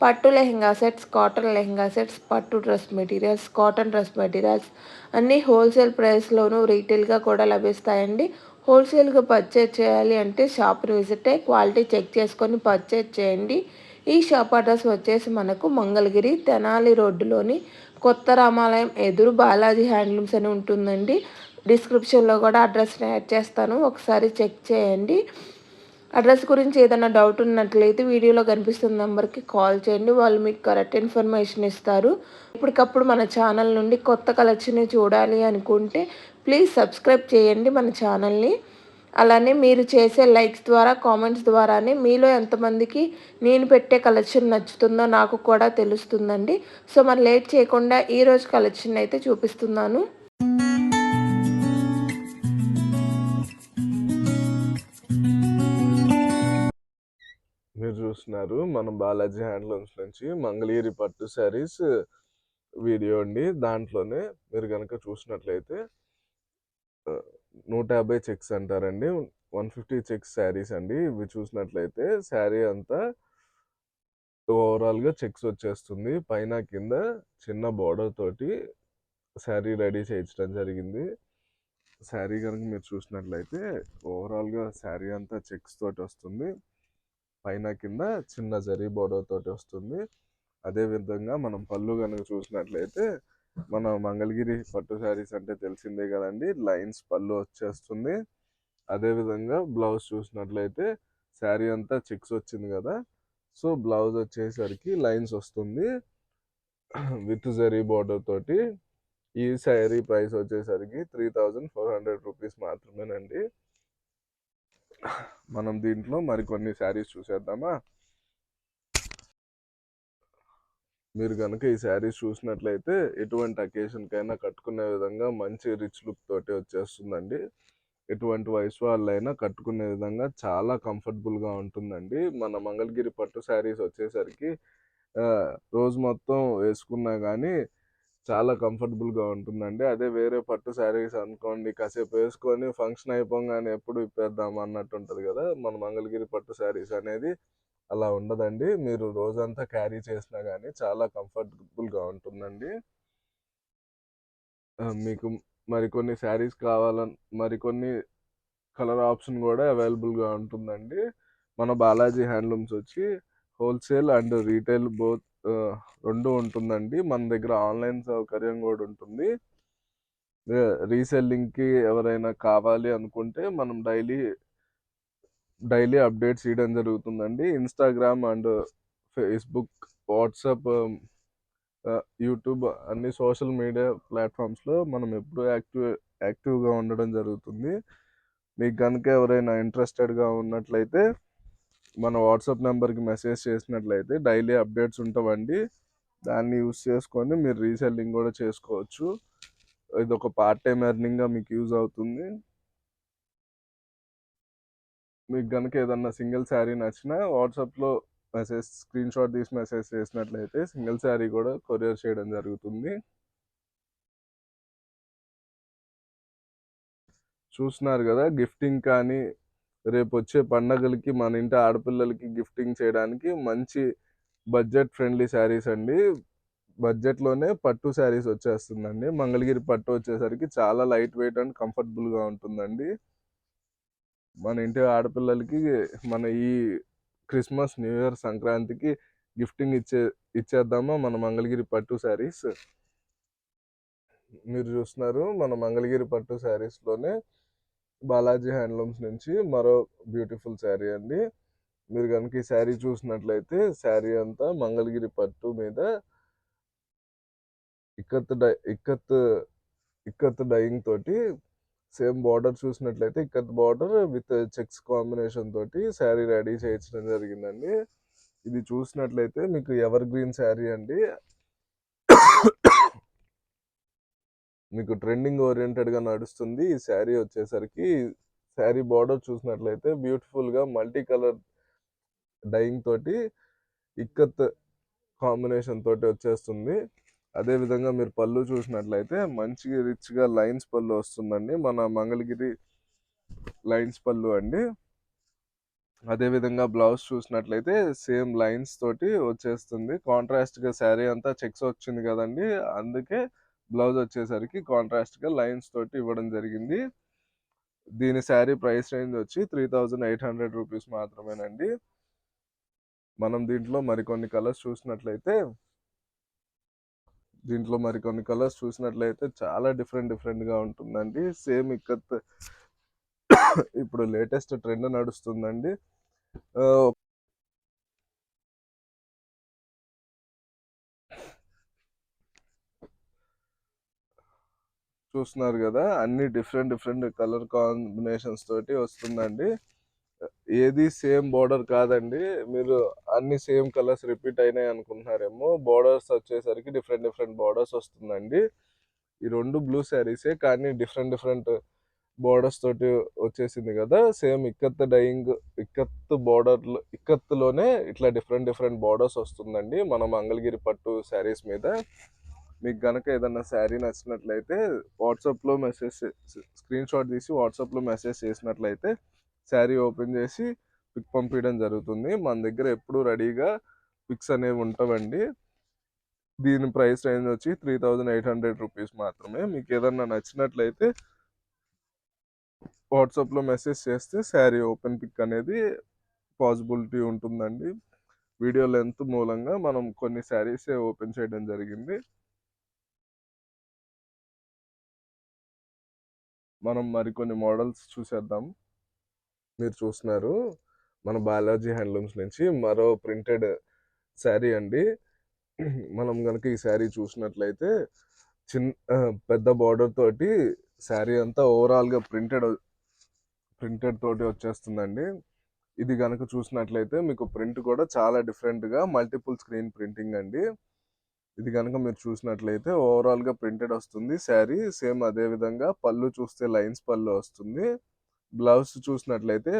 పట్టు lehenga sets cotton lehenga sets పట్టు dress materials cotton dress materials అన్నీ wholesale ప్రైస్లోనూ రీటైల్గా కూడా లభిస్తాయండి. హోల్సేల్గా పర్చేజ్ చేయాలి అంటే షాప్ని విజిట్ అయ్యి క్వాలిటీ చెక్ చేసుకొని పర్చేజ్ చేయండి. ఈ షాప్ అడ్రస్ వచ్చేసి మనకు మంగళగిరి తెనాలి రోడ్డులోని కొత్త రామాలయం ఎదురు బాలాజీ హ్యాండ్లూమ్స్ అని ఉంటుందండి. డిస్క్రిప్షన్లో కూడా అడ్రస్ని యాడ్ చేస్తాను. ఒకసారి చెక్ చేయండి. అడ్రస్ గురించి ఏదైనా డౌట్ ఉన్నట్లయితే వీడియోలో కనిపిస్తున్న నెంబర్కి కాల్ చేయండి. వాళ్ళు మీకు కరెక్ట్ ఇన్ఫర్మేషన్ ఇస్తారు. ఇప్పటికప్పుడు మన ఛానల్ నుండి కొత్త కలెక్షన్ చూడాలి అనుకుంటే ప్లీజ్ సబ్స్క్రైబ్ చేయండి మన ఛానల్ని అలానే మీరు చేసే లైక్స్ ద్వారా కామెంట్స్ ద్వారానే మీలో ఎంతమందికి నేను పెట్టే కలెక్షన్ నచ్చుతుందో నాకు కూడా తెలుస్తుందండి. సో మరి లేట్ చేయకుండా ఈరోజు కలెక్షన్ అయితే చూపిస్తున్నాను. చూస్తున్నారు. మన బాలాజీ హ్యాండ్లూమ్స్ నుంచి మంగళగిరి పట్టు శారీస్ వీడియో అండి. దాంట్లోనే మీరు కనుక చూసినట్లయితే నూట యాభై చెక్స్ అంటారండి. వన్ ఫిఫ్టీ చెక్స్ శారీస్ అండి. ఇవి చూసినట్లయితే శారీ అంతా ఓవరాల్గా చెక్స్ వచ్చేస్తుంది. పైన కింద చిన్న బార్డర్ తోటి శారీ రెడీ చేయించడం జరిగింది. శారీ కనుక మీరు చూసినట్లయితే ఓవరాల్గా శారీ అంతా చెక్స్ తోటి వస్తుంది. పైన కింద చిన్న జరీ బోర్డర్ తోటి వస్తుంది. అదే విధంగా మనం పళ్ళు కనుక చూసినట్లయితే మన మంగళగిరి పట్టు శారీస్ అంటే తెలిసిందే కదండి లైన్స్ పళ్ళు వచ్చేస్తుంది. అదే విధంగా బ్లౌజ్ చూసినట్లయితే శారీ అంతా చెక్స్ వచ్చింది కదా సో బ్లౌజ్ వచ్చేసరికి లైన్స్ వస్తుంది. విత్ జరీ బోర్డర్ తోటి. ఈ శారీ ప్రైస్ వచ్చేసరికి three thousand four hundred rupees మాత్రమేనండి. మనం దీంట్లో మరికొన్ని శారీస్ చూసేద్దామా? మీరు కనుక ఈ శారీస్ చూసినట్లయితే ఎటువంటి అకేషన్కైనా కట్టుకునే విధంగా మంచి రిచ్ లుక్ తోటి వచ్చేస్తుందండి. ఎటువంటి వయసు వాళ్ళైనా కట్టుకునే విధంగా చాలా కంఫర్టబుల్గా ఉంటుందండి. మన మంగళగిరి పట్టు శారీస్ వచ్చేసరికి రోజు మొత్తం వేసుకున్నా కానీ చాలా కంఫర్టబుల్గా ఉంటుందండి. అదే వేరే పట్టు శారీస్ అనుకోండి కాసేపు వేసుకొని ఫంక్షన్ అయిపోగానే ఎప్పుడు ఇప్పేద్దాం అన్నట్టు ఉంటుంది కదా! మన మంగళగిరి పట్టు శారీస్ అనేది అలా ఉండదండి. మీరు రోజంతా క్యారీ చేసినా కానీ చాలా కంఫర్టబుల్గా ఉంటుందండి. మీకు మరికొన్ని శారీస్ కావాలని మరికొన్ని కలర్ ఆప్షన్ కూడా అవైలబుల్గా ఉంటుందండి. మన బాలాజీ హ్యాండ్లూమ్స్ వచ్చి హోల్సేల్ అండ్ రీటైల్ బోత్ రెండు ఉంటుందండి. మన దగ్గర ఆన్లైన్ సౌకర్యం కూడా ఉంటుంది. రీసెల్లింగ్కి ఎవరైనా కావాలి అనుకుంటే మనం డైలీ డైలీ అప్డేట్స్ ఇవ్వడం జరుగుతుందండి. Instagram and Facebook WhatsApp YouTube అన్ని సోషల్ మీడియా ప్లాట్ఫామ్స్లో మనం ఎప్పుడూ యాక్టివ్ యాక్టివ్గా ఉండడం జరుగుతుంది. మీకు కనుక ఎవరైనా ఇంట్రెస్టెడ్గా ఉన్నట్లయితే మన వాట్సాప్ నెంబర్కి మెసేజ్ చేసినట్లయితే డైలీ అప్డేట్స్ ఉంటామండి దాన్ని యూస్ చేసుకొని మీరు రీసెల్లింగ్ కూడా చేసుకోవచ్చు. ఇది ఒక పార్ట్ టైం ఎర్నింగ్గా మీకు యూజ్ అవుతుంది. మీకు కనుక ఏదన్నా సింగిల్ శారీ నచ్చినా వాట్సాప్లో మెసేజ్ స్క్రీన్ షాట్ తీసి మెసేజ్ చేసినట్లయితే సింగిల్ శారీ కూడా కొరియర్ చేయడం జరుగుతుంది. చూస్తున్నారు కదా గిఫ్టింగ్ కానీ రేపు వచ్చే పండగలకి మన ఇంటి ఆడపిల్లలకి గిఫ్టింగ్ చేయడానికి మంచి బడ్జెట్ ఫ్రెండ్లీ శారీస్ అండి. బడ్జెట్లోనే పట్టు శారీస్ వచ్చేస్తుందండి. మంగళగిరి పట్టు వచ్చేసరికి చాలా లైట్ వెయిట్ అండ్ కంఫర్టబుల్గా ఉంటుందండి. మన ఇంటి ఆడపిల్లలకి మన ఈ క్రిస్మస్ న్యూ ఇయర్ సంక్రాంతికి గిఫ్టింగ్ ఇచ్చే ఇచ్చేద్దామా మన మంగళగిరి పట్టు శారీస్? మీరు చూస్తున్నారు మన మంగళగిరి పట్టు శారీస్లోనే బాలాజీ హ్యాండ్లూమ్స్ నుంచి మరో బ్యూటిఫుల్ శారీ అండి. మీరు కనుక ఈ శారీ చూసినట్లయితే శారీ అంతా మంగళగిరి పట్టు మీద ఇక్కత్ డై ఇక్కత్ ఇక్కత్ డైయింగ్ తోటి సేమ్ బార్డర్ చూసినట్లయితే ikat border with checks combination తోటి శారీ రెడీ చేయించడం జరిగిందండి. ఇది చూసినట్లయితే మీకు ఎవర్ గ్రీన్ శారీ అండి. మీకు ట్రెండింగ్ ఓరియంటెడ్గా నడుస్తుంది. ఈ శారీ వచ్చేసరికి శారీ బార్డర్ చూసినట్లయితే బ్యూటిఫుల్గా మల్టీ కలర్ డైయింగ్ తోటి ఇక్కత్ కాంబినేషన్ తోటి వచ్చేస్తుంది. అదే విధంగా మీరు పళ్ళు చూసినట్లయితే మంచి రిచ్గా లైన్స్ పళ్ళు వస్తుందండి. మన మంగళగిరి లైన్స్ పళ్ళు అండి. అదే విధంగా బ్లౌజ్ చూసినట్లయితే సేమ్ లైన్స్ తోటి వచ్చేస్తుంది. కాంట్రాస్ట్గా శారీ అంతా చెక్స్ వచ్చింది కదండి. అందుకే బ్లౌజ్ వచ్చేసరికి కాంట్రాస్ట్గా లైన్స్ తోటి ఇవ్వడం జరిగింది. దీని శారీ ప్రైస్ రేంజ్ వచ్చి three thousand eight hundred rupees మాత్రమేనండి. మనం దీంట్లో మరికొన్ని కలర్స్ చూసినట్లయితే దీంట్లో మరికొన్ని కలర్స్ చూసినట్లయితే చాలా డిఫరెంట్ డిఫరెంట్గా ఉంటుందండి. సేమ్ ఇక్కత్ ఇప్పుడు లేటెస్ట్ ట్రెండ్ నడుస్తుందండి. చూస్తున్నారు కదా అన్ని డిఫరెంట్ డిఫరెంట్ కలర్ కాంబినేషన్స్ తోటి వస్తుందండి. ఏది సేమ్ బోర్డర్ కాదండి మీరు అన్ని సేమ్ కలర్స్ రిపీట్ అయినాయి అనుకుంటున్నారేమో బోర్డర్స్ వచ్చేసరికి డిఫరెంట్ డిఫరెంట్ బోర్డర్స్ వస్తుందండి. ఈ రెండు బ్లూ శారీసే కానీ డిఫరెంట్ డిఫరెంట్ బోర్డర్స్ తోటి వచ్చేసింది కదా సేమ్ ఇక్కత్ డైయింగ్ ఇక్కత్ బోర్డర్లు ఇక్కత్తులోనే ఇట్లా డిఫరెంట్ డిఫరెంట్ బోర్డర్స్ వస్తుందండి మన మంగళగిరి పట్టు శారీస్ మీద. మీకు గనక ఏదన్నా శారీ నచ్చినట్లయితే వాట్సాప్లో మెసేజ్ స్క్రీన్ షాట్ తీసి వాట్సాప్లో మెసేజ్ చేసినట్లయితే శారీ ఓపెన్ చేసి పిక్ పంపించడం జరుగుతుంది. మన దగ్గర ఎప్పుడు రెడీగా పిక్స్ అనేవి ఉంటావండి. దీని ప్రైస్ రేంజ్ వచ్చి three thousand eight hundred rupees మాత్రమే. మీకు ఏదన్నా నచ్చినట్లయితే వాట్సాప్లో మెసేజ్ చేస్తే శారీ ఓపెన్ పిక్ అనేది పాసిబిలిటీ ఉంటుందండి. వీడియో లెంత్ మూలంగా మనం కొన్ని శారీసే ఓపెన్ చేయడం జరిగింది. మనం మరికొన్ని మోడల్స్ చూసేద్దాం. మీరు చూస్తున్నారు మన బాలాజీ హ్యాండ్లూమ్స్ నుంచి మరో ప్రింటెడ్ శారీ అండి. మనం కనుక ఈ శారీ చూసినట్లయితే చిన్న పెద్ద బార్డర్ తోటి శారీ అంతా ఓవరాల్గా ప్రింటెడ్ ప్రింటెడ్ తోటి వచ్చేస్తుందండి. ఇది కనుక చూసినట్లయితే మీకు ప్రింట్ కూడా చాలా డిఫరెంట్గా మల్టిపుల్ స్క్రీన్ ప్రింటింగ్ అండి. ఇది కనుక మీరు చూసినట్లయితే ఓవరాల్గా ప్రింటెడ్ వస్తుంది. శారీ సేమ్ అదే విధంగా పళ్ళు చూస్తే లైన్స్ పళ్ళు వస్తుంది. బ్లౌజ్ చూసినట్లయితే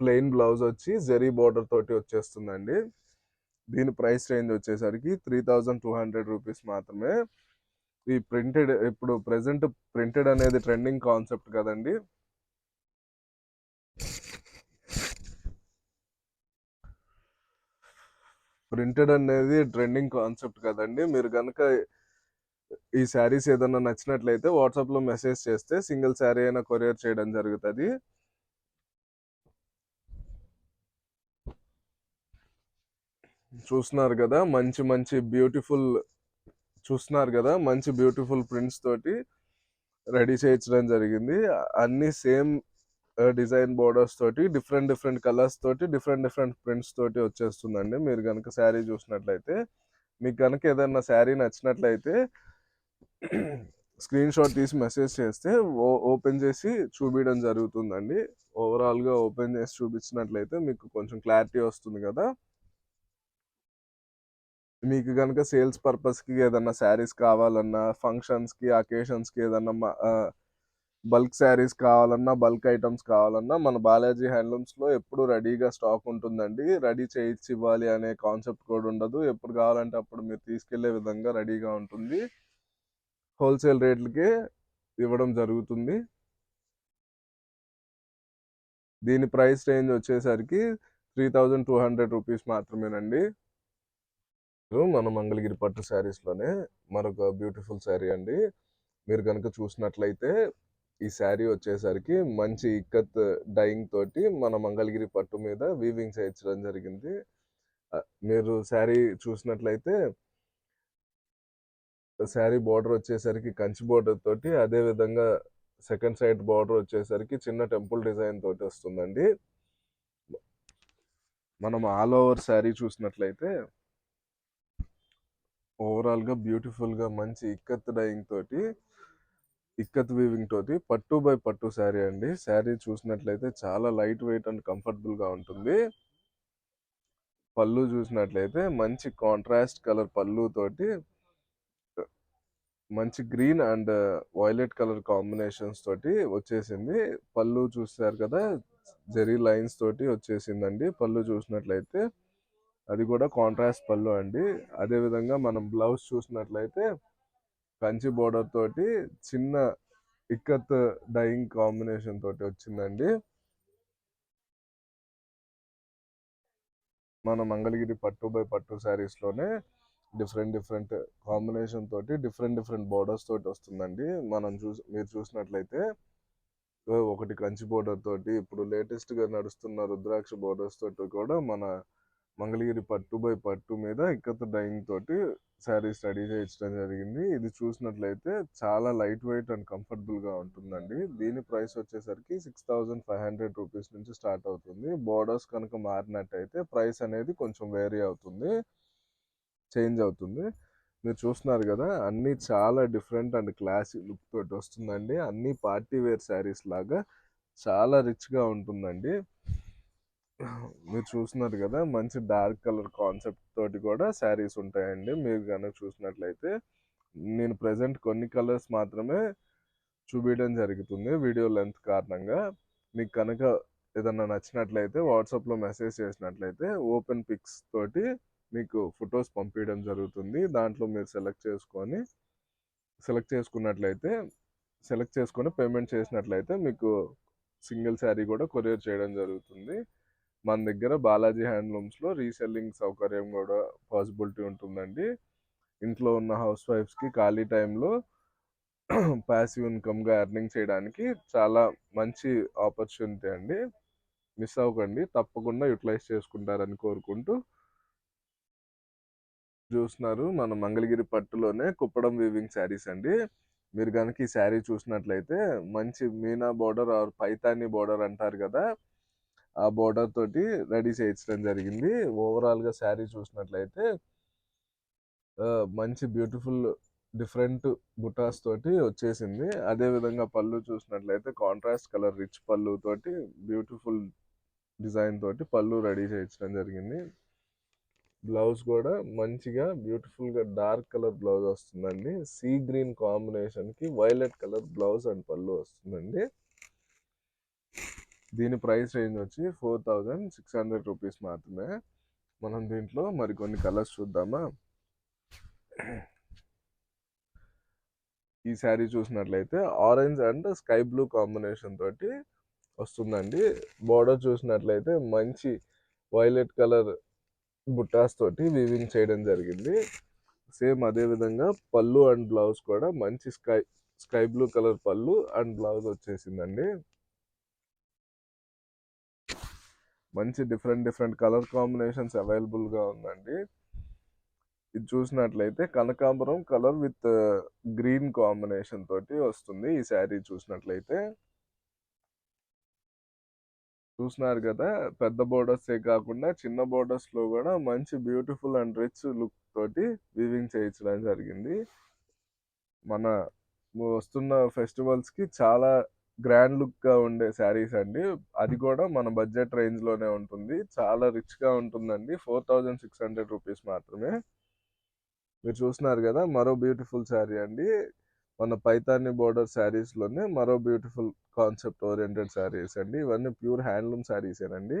ప్లెయిన్ బ్లౌజ్ వచ్చి జెరీ బార్డర్ తోటి వచ్చేస్తుందండి. దీని ప్రైస్ రేంజ్ వచ్చేసరికి three thousand two hundred rupees మాత్రమే. ఈ ప్రింటెడ్ ఇప్పుడు ప్రెసెంట్ ప్రింటెడ్ అనేది ట్రెండింగ్ కాన్సెప్ట్ కదండి. ప్రింటెడ్ అనేది ట్రెండింగ్ కాన్సెప్ట్ కదండి. మీరు కనుక ఈ శారీస్ ఏదన్నా నచ్చినట్లయితే వాట్సాప్లో మెసేజ్ చేస్తే సింగిల్ శారీ అయినా కొరియర్ చేయడం జరుగుతుంది. చూస్తున్నారు కదా మంచి మంచి బ్యూటిఫుల్ చూస్తున్నారు కదా మంచి బ్యూటిఫుల్ ప్రింట్స్ తోటి రెడీ చేయించడం జరిగింది. అన్నీ సేమ్ డిజైన్ బోర్డర్స్ తోటి డిఫరెంట్ డిఫరెంట్ కలర్స్ తోటి డిఫరెంట్ డిఫరెంట్ ప్రింట్స్ తోటి వచ్చేస్తుందండి. మీరు కనుక శారీ చూసినట్లయితే మీకు కనుక ఏదైనా శారీ నచ్చినట్లయితే స్క్రీన్ షాట్ తీసి మెసేజ్ చేస్తే ఓపెన్ చేసి చూపించడం జరుగుతుందండి. ఓవరాల్గా ఓపెన్ చేసి చూపించినట్లయితే మీకు కొంచెం క్లారిటీ వస్తుంది కదా. మీకు కనుక సేల్స్ పర్పస్కి ఏదన్నా శారీస్ కావాలన్నా ఫంక్షన్స్కి అకేషన్స్కి ఏదన్నా బల్క్ శారీస్ కావాలన్నా బల్క్ ఐటమ్స్ కావాలన్నా మన బాలాజీ హ్యాండ్లూమ్స్లో ఎప్పుడు రెడీగా స్టాక్ ఉంటుందండి. రెడీ చేయించి ఇవ్వాలి అనే కాన్సెప్ట్ కూడా ఉండదు. ఎప్పుడు కావాలంటే అప్పుడు మీరు తీసుకెళ్ళే విధంగా రెడీగా ఉంటుంది. హోల్సేల్ రేట్లకే ఇవ్వడం జరుగుతుంది. దీని ప్రైస్ రేంజ్ వచ్చేసరికి three thousand two hundred rupees మాత్రమేనండి. మన మంగళగిరి పట్టు శారీస్లోనే మరొక బ్యూటిఫుల్ శారీ అండి. మీరు కనుక చూసినట్లయితే ఈ శారీ వచ్చేసరికి మంచి ఇక్కత్ డైయింగ్ తోటి మన మంగళగిరి పట్టు మీద వీవింగ్ చేయించడం జరిగింది. మీరు శారీ చూసినట్లయితే శారీ బార్డర్ వచ్చేసరికి కంచి బార్డర్ తోటి అదే విధంగా సెకండ్ సైడ్ బార్డర్ వచ్చేసరికి చిన్న టెంపుల్ డిజైన్ తోటి వస్తుందండి. మనం ఆల్ ఓవర్ శారీ చూసినట్లయితే ఓవరాల్గా బ్యూటిఫుల్గా మంచి ఇక్కత్ డైయింగ్ తోటి ఇక్కత్ వీవింగ్ తోటి పట్టు బై పట్టు శారీ అండి. శారీ చూసినట్లయితే చాలా లైట్ వెయిట్ అండ్ కంఫర్టబుల్గా ఉంటుంది. పళ్ళు చూసినట్లయితే మంచి కాంట్రాస్ట్ కలర్ పళ్ళు తోటి మంచి green and violet colour combinations తోటి వచ్చేసింది. పళ్ళు చూసారు కదా జెరీ లైన్స్ తోటి వచ్చేసిందండి. పళ్ళు చూసినట్లయితే అది కూడా కాంట్రాస్ట్ పళ్ళు అండి. అదేవిధంగా మనం బ్లౌజ్ చూసినట్లయితే కంచి బోర్డర్ తోటి చిన్న ఇక్కత్ డైయింగ్ కాంబినేషన్ తోటి వచ్చిందండి. మన మంగళగిరి పట్టు బై పట్టు శారీస్లోనే డిఫరెంట్ డిఫరెంట్ కాంబినేషన్ తోటి డిఫరెంట్ డిఫరెంట్ బోర్డర్స్ తోటి వస్తుందండి. మనం చూసి మీరు చూసినట్లయితే ఒకటి కంచి బోర్డర్ తోటి ఇప్పుడు లేటెస్ట్గా నడుస్తున్న రుద్రాక్ష బోర్డర్స్ తోటి కూడా మన మంగళగిరి పట్టు బై పట్టు మీద ఇక్కత డైయింగ్ తోటి శారీస్ స్టడీ చేయించడం జరిగింది. ఇది చూసినట్లయితే చాలా లైట్ వెయిట్ అండ్ కంఫర్టబుల్గా ఉంటుందండి. దీని ప్రైస్ వచ్చేసరికి six thousand five hundred rupees నుంచి స్టార్ట్ అవుతుంది. బోర్డర్స్ కనుక మారినట్టయితే ప్రైస్ అనేది కొంచెం వేరీ అవుతుంది చేంజ్ అవుతుంది. మీరు చూస్తున్నారు కదా అన్నీ చాలా డిఫరెంట్ అండ్ క్లాసీ లుక్ తోటి వస్తుందండి. అన్ని పార్టీ వేర్ శారీస్ లాగా చాలా రిచ్గా ఉంటుందండి. మీరు చూస్తున్నారు కదా మంచి డార్క్ కలర్ కాన్సెప్ట్ తోటి కూడా శారీస్ ఉంటాయండి. మీరు కనుక చూసినట్లయితే నేను ప్రజెంట్ కొన్ని కలర్స్ మాత్రమే చూపించడం జరుగుతుంది వీడియో లెంత్ కారణంగా. మీకు కనుక ఏదన్నా నచ్చినట్లయితే వాట్సాప్లో మెసేజ్ చేసినట్లయితే ఓపెన్ పిక్స్ తోటి మీకు ఫొటోస్ పంపించడం జరుగుతుంది. దాంట్లో మీరు సెలెక్ట్ చేసుకొని సెలెక్ట్ చేసుకున్నట్లయితే సెలెక్ట్ చేసుకొని పేమెంట్ చేసినట్లయితే మీకు సింగిల్ శారీ కూడా కొరియర్ చేయడం జరుగుతుంది. మన దగ్గర బాలాజీ హ్యాండ్లూమ్స్లో రీసెల్లింగ్ సౌకర్యం కూడా పాసిబిలిటీ ఉంటుందండి. ఇంట్లో ఉన్న హౌస్ వైఫ్స్కి ఖాళీ టైంలో ప్యాసివ్ ఇన్కమ్గా ఎర్నింగ్ చేయడానికి చాలా మంచి ఆపర్చునిటీ అండి. మిస్ అవ్వకండి తప్పకుండా యూటిలైజ్ చేసుకుంటారని కోరుకుంటూ చూస్తున్నారు మన మంగళగిరి పట్టులోనే కుప్పడం వీవింగ్ శారీస్ అండి. మీరు కనుక ఈ శారీ చూసినట్లయితే మంచి meena border or Paithani border అంటారు కదా ఆ బోర్డర్ తోటి రెడీ చేయించడం జరిగింది. ఓవరాల్గా శారీ చూసినట్లయితే మంచి బ్యూటిఫుల్ డిఫరెంట్ బుటాస్ తోటి వచ్చేసింది. అదే విధంగా పళ్ళు చూసినట్లయితే కాంట్రాస్ట్ కలర్ రిచ్ పళ్ళు తోటి బ్యూటిఫుల్ డిజైన్ తోటి పళ్ళు రెడీ చేయించడం జరిగింది. బ్లౌజ్ కూడా మంచిగా బ్యూటిఫుల్గా డార్క్ కలర్ బ్లౌజ్ వస్తుందండి. సీ గ్రీన్ కాంబినేషన్కి వైలెట్ కలర్ బ్లౌజ్ అండ్ పళ్ళు వస్తుందండి. దీని ప్రైస్ రేంజ్ వచ్చి four thousand six hundred rupees మాత్రమే. మనం దీంట్లో మరికొన్ని కలర్స్ చూద్దామా? ఈ శారీ చూసినట్లయితే orange and sky blue combination తోటి వస్తుందండి. బోర్డర్ చూసినట్లయితే మంచి వైలెట్ కలర్ బుట్టాస్ తోటి వీవింగ్ చేయడం జరిగింది. సేమ్ అదేవిధంగా పళ్ళు అండ్ బ్లౌజ్ కూడా మంచి స్కై స్కై బ్లూ కలర్ పళ్ళు అండ్ బ్లౌజ్ వచ్చేసిందండి. మంచి డిఫరెంట్ డిఫరెంట్ కలర్ కాంబినేషన్స్ అవైలబుల్గా ఉందండి. ఇది చూసినట్లయితే కనకాంబరం కలర్ విత్ గ్రీన్ కాంబినేషన్ తోటి వస్తుంది. ఈ శారీ చూసినట్లయితే చూసినారు కదా పెద్ద బోర్డర్స్ ఏ కాకుండా చిన్న బోర్డర్స్లో కూడా మంచి బ్యూటిఫుల్ అండ్ రిచ్ లుక్ తోటి వీవింగ్ చేయించడం జరిగింది. మన వస్తున్న ఫెస్టివల్స్కి చాలా గ్రాండ్ లుక్గా ఉండే శారీస్ అండి. అది కూడా మన బడ్జెట్ రేంజ్లోనే ఉంటుంది. చాలా రిచ్గా ఉంటుందండి. Four thousand six hundred rupees మాత్రమే. మీరు చూస్తున్నారు కదా మరో బ్యూటిఫుల్ శారీ అండి. మన పైతాని బోర్డర్ శారీస్లోనే మరో బ్యూటిఫుల్ కాన్సెప్ట్ ఓరియంటెడ్ శారీస్ అండి. ఇవన్నీ ప్యూర్ హ్యాండ్లూమ్ శారీస్ ఏనండి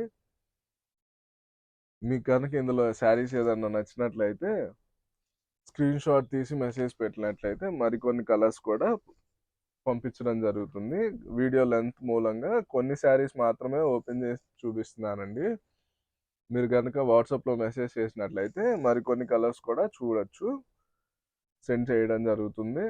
మీకు కనుక ఇందులో శారీస్ ఏదన్నా నచ్చినట్లయితే స్క్రీన్ షాట్ తీసి మెసేజ్ పెట్టినట్లయితే మరికొన్ని కలర్స్ కూడా పంపించడం జరుగుతుంది. వీడియో లెంత్ మూలంగా కొన్ని శారీస్ మాత్రమే ఓపెన్ చేసి చూపిస్తున్నానండి. మీరు కనుక వాట్సాప్లో మెసేజ్ చేసినట్లయితే మరికొన్ని కలర్స్ కూడా చూడొచ్చు. సెండ్ చేయడం జరుగుతుంది.